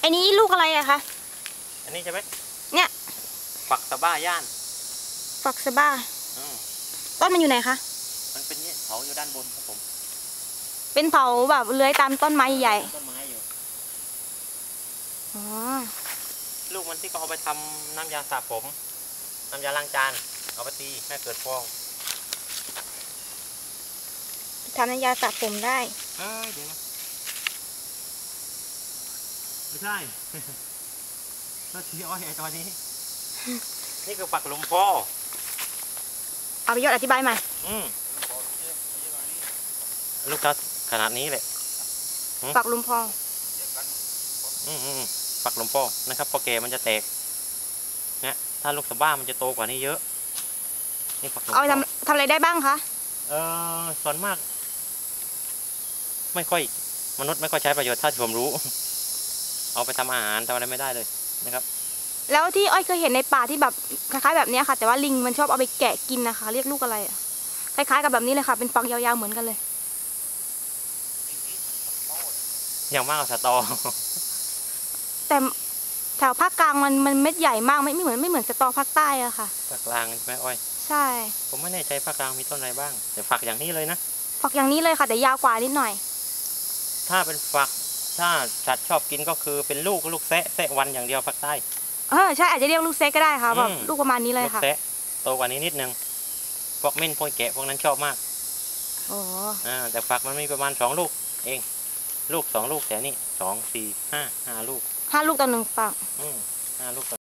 ไอ้นี้ลูกอะไรอะคะ อันนี้ใช่ไหมเนี่ย ฝักสะบ้าย่านฝักสบ้า อืมต้นมันอยู่ไหนคะ มันเป็นเนี่ยเขาอยู่ด้านบนครับผม เป็นเผาแบบเลื้อยตามต้นไม้ใหญ่ต้นไม้อยู่ๆอ๋อ ลูกมันที่เขาเอาไปทำน้ำยาสระผม น้ำยาล้างจาน เอาไปตีแม่เกิดฟองทำน้ำยาสระผมได้ เอ้ยเดี๋ยวนะ ไม่ใช่ก็ชี้อ้อยไอ้ตัวนี้ นี่คือฝักหลวงพ่อเอาไปยอดอธิบายใหม่อืมลูกก็ขนาดนี้เลยฝักลุมพองอืมอืมอืมฝักหลวงพ่อนะครับพอแก่มันจะแตกเนี่ยถ้าลูกสะบ้ามันจะโตกว่านี้เยอะนี่ฝักหลวงพ่เอาอไปทำทำอะไรได้บ้างคะเออส่วนมาก ไม่ค่อย มนุษย์ไม่ค่อยใช้ประโยชน์ถ้าที่ผมรู้ เอาไปทำอาหารทำอะไรไม่ได้เลยนะครับ แล้วที่อ้อยเคยเห็นในป่าที่แบบคล้ายๆแบบเนี้ยค่ะ แต่ว่าลิงมันชอบเอาไปแกะกินนะคะ เรียกลูกอะไรอะคล้ายๆกับแบบนี้เลยค่ะ เป็นฝักยาวๆเหมือนกันเลย อย่างมากกว่าสตอ แต่แถวภาคกลางมันมันเม็ดใหญ่มากไม่ไม่เหมือนไม่เหมือนสตอภาคใต้อะค่ะฝักกลางใช่ไหมอ้อย ใช่ ผมไม่แน่ใจภาคกลางมีต้นอะไรบ้าง แต่ฝักอย่างนี้เลยนะฝักอย่างนี้เลยค่ะ แต่ยาวกว่านิดหน่อย ถ้าเป็นฝัก ถ้าสัตว์ชอบกินก็คือเป็นลูกลูกแซะแซะวันอย่างเดียวฝักใต้ เออใช่อาจจะเรียกลูกเซ็กก็ได้ค่ะแบบอืม ลูกประมาณนี้เลยลูกค่ะแซะโตกว่านี้นิดนึงพวกเม่นพวกแกะพวกนั้นชอบมากโอ้อ่าแต่ฝักมันมีประมาณสองลูก เอง ลูกสองลูกแต่นี่สองสี่ห้าห้าลูกห้าลูกต่อหนึ่งฝัก อืมห้าลูก